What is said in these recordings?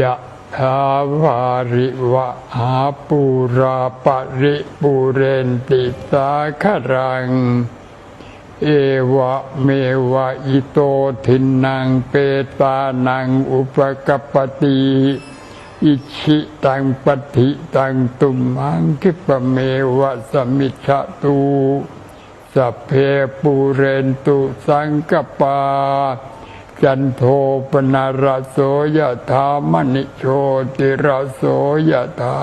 ยะถาวาริวะหาปูราปริปูเรนติสาคารัง เอวะเมวะอิโตทินังเปตานังอุปกปปติอิชิตังปฏิตังตุมหังคิปเมวะสมิชฌตุสัพเพปูเรนตุสังกปา จันโทปนารโสยถามณิโชติรโสยถา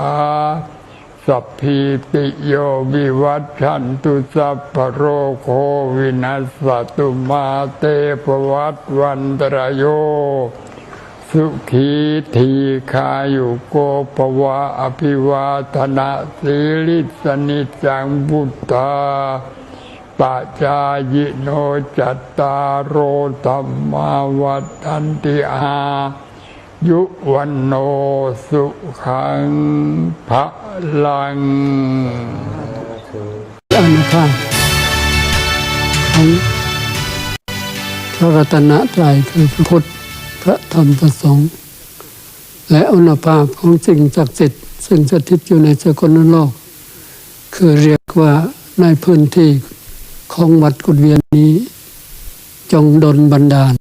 สัพพิติโยวิวัชชันตุสัพพโรโควินัสสตุมาเตปวัตวันตรายโย สุขีทีคายุโกภวะอภิวาทนาสีลิสนิจังบุตตา ปะจายโนจัตตารโรธรรมาวัฏันติอายุวันโนสุขังพระลังอานุภาพของพระรัตนตรัยคือพระพุทธพระธรรมพระสงฆ์และอนุภาพของสิ่งศักดิ์สิทธิ์ซึ่งสถิตอยู่ในสกลโลก คือเรียกว่าในพื้นที่ ของวัดกุฎเวียนนี้ จงดลบันดาล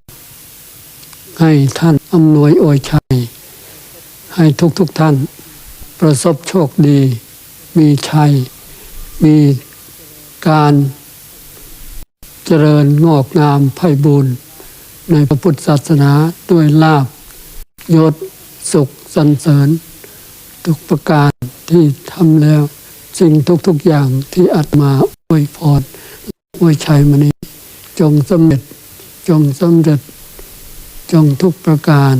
ให้ท่านอำนวยโอยชัย ให้ทุกๆทท่าน ประสบโชคดี มีชัย มีการเจริญงอกงามไพบูรณ์ในพระพุทธศาสนาด้วยลาบยศสุขสรรเสริญ ทุกประการที่ทำแล้ว สิ่งทุกๆอย่างที่อัตมาอวยพร อวยชัยมานี้จงสำเร็จจงสำเร็จจงทุกประการ